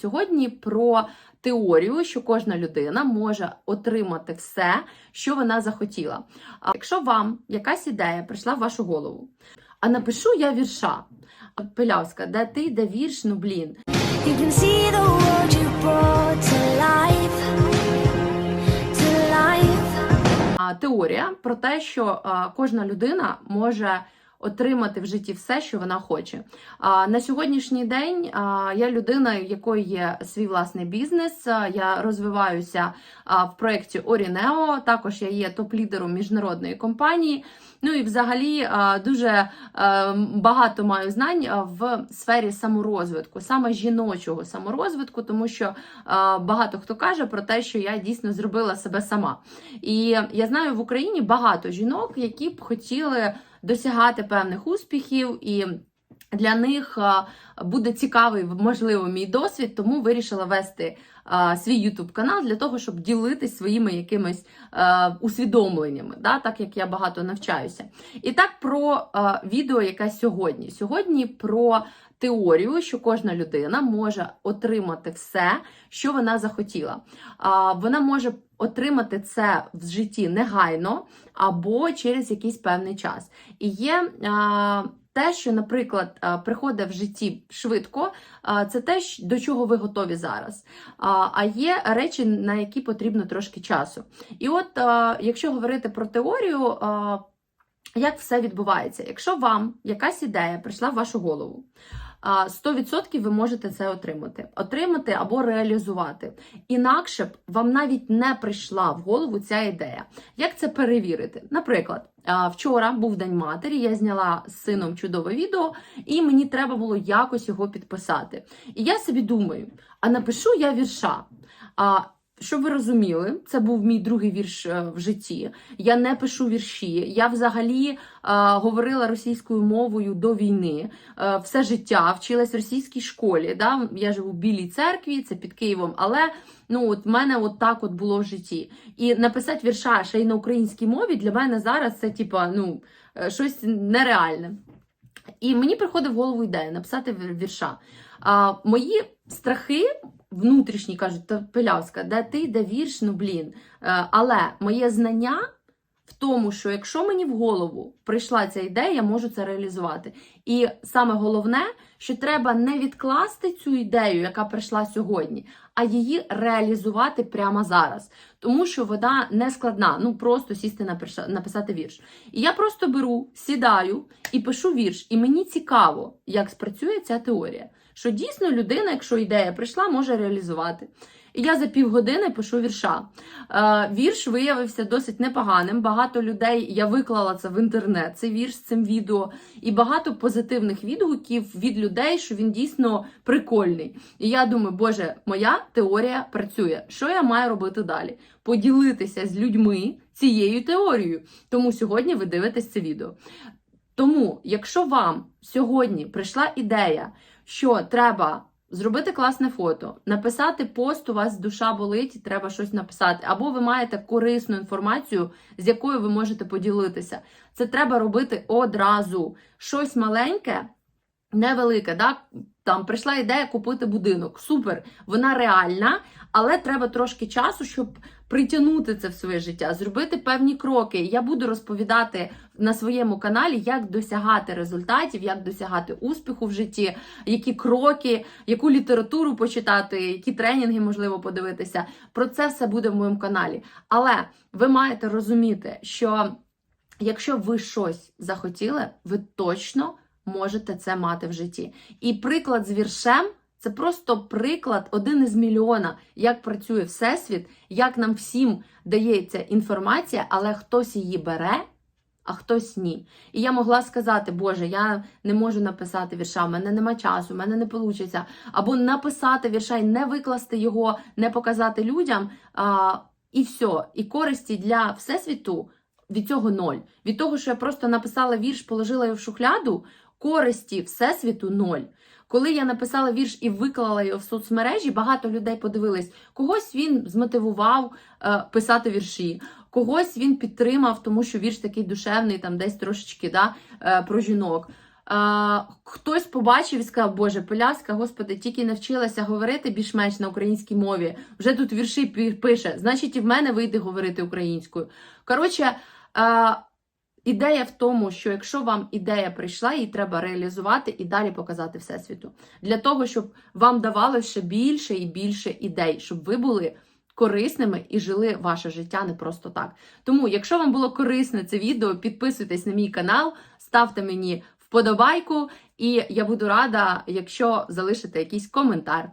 Сьогодні про теорію, що кожна людина може отримати все, що вона захотіла. А якщо вам якась ідея прийшла в вашу голову, а напишу я вірша. Пилявська, де ти, де вірш, ну блін. You can see the world you brought to life, to life. Теорія про те, що кожна людина може отримати в житті все, що вона хоче. А, на сьогоднішній день а, я людина, якої є свій власний бізнес. Я розвиваюся в проєкті Орінео. Також я є топ-лідером міжнародної компанії. Ну і взагалі дуже багато маю знань в сфері саморозвитку, саме жіночого саморозвитку, тому що багато хто каже про те, що я дійсно зробила себе сама. І я знаю в Україні багато жінок, які б хотіли досягати певних успіхів і. Для них буде цікавий, можливо, мій досвід, тому вирішила вести а, свій YouTube канал для того, щоб ділитись своїми якимись а, усвідомленнями, да, так як я багато навчаюся. І так про відео, яке сьогодні. Сьогодні про теорію, що кожна людина може отримати все, що вона захотіла. Вона може отримати це в житті негайно або через якийсь певний час. І є. А, те, що, наприклад, приходить в житті швидко, це те, до чого ви готові зараз. А є речі, на які потрібно трошки часу. І от, якщо говорити про теорію, як все відбувається? Якщо вам якась ідея прийшла в вашу голову, 100% ви можете це отримати. Отримати або реалізувати. Інакше б вам навіть не прийшла в голову ця ідея. Як це перевірити? Наприклад, вчора був День матері, я зняла з сином чудове відео, і мені треба було якось його підписати. І я собі думаю: а напишу я вірша. А щоб ви розуміли, це був мій другий вірш е, в житті. Я не пишу вірші. Я взагалі е, говорила російською мовою до війни е, все життя, вчилась в російській школі. Да? Я живу в Білій церкві, це під Києвом, але ну от мене от так от було в житті. І написати вірша ще й на українській мові для мене зараз це типа ну щось нереальне. І мені приходить в голову ідея написати вірша. А, мої страхи внутрішні кажуть, то пилявська, де ти, де вірш, ну блін. Е, але моє знання в тому, що якщо мені в голову прийшла ця ідея, я можу це реалізувати. І саме головне, що треба не відкласти цю ідею, яка прийшла сьогодні, а її реалізувати прямо зараз. Тому що вона не складна, ну просто сісти написати вірш. І я просто беру, сідаю і пишу вірш. І мені цікаво, як спрацює ця теорія. Що дійсно людина, якщо ідея прийшла, може реалізувати. І я за півгодини пишу вірша. Е, вірш виявився досить непоганим. Багато людей я виклала це в інтернет, цей вірш з цим відео, і багато позитивних відгуків від людей, що він дійсно прикольний. І я думаю, боже, моя теорія працює. Що я маю робити далі? Поділитися з людьми цією теорією. Тому сьогодні ви дивитесь це відео. Тому, якщо вам сьогодні прийшла ідея, що треба зробити класне фото, написати пост, у вас душа болить, треба щось написати, або ви маєте корисну інформацію, з якою ви можете поділитися. Це треба робити одразу. Щось маленьке, невелике, да? Там прийшла ідея купити будинок. Супер, вона реальна, але треба трошки часу, щоб притягнути це в своє життя, зробити певні кроки. Я буду розповідати на своєму каналі, як досягати результатів, як досягати успіху в житті, які кроки, яку літературу почитати, які тренінги можливо подивитися. Про це все буде в моєму каналі. Але ви маєте розуміти, що якщо ви щось захотіли, ви точно можете це мати в житті. І приклад з віршем. Це просто приклад, один із мільйона, як працює Всесвіт, як нам всім дається інформація, але хтось її бере, а хтось ні. І я могла сказати, Боже, я не можу написати вірша, в мене нема часу, в мене не вийде. Або написати вірша і не викласти його, не показати людям. А, і все. І користі для Всесвіту від цього ноль. Від того, що я просто написала вірш, положила його в шухляду, користі Всесвіту ноль. Коли я написала вірш і виклала його в соцмережі, багато людей подивились, когось він змотивував е, писати вірші, когось він підтримав, тому що вірш такий душевний, там десь трошечки да, е, про жінок. А, хтось побачив і сказав, Боже, Пиляска, господи, тільки навчилася говорити більш-менш на українській мові. Вже тут вірші пише, значить, і в мене вийде говорити українською. Коротше, а, ідея в тому, що якщо вам ідея прийшла, її треба реалізувати і далі показати всесвіту. Для того, щоб вам давало ще більше і більше ідей, щоб ви були корисними і жили ваше життя не просто так. Тому, якщо вам було корисне це відео, підписуйтесь на мій канал, ставте мені вподобайку, і я буду рада, якщо залишите якийсь коментар.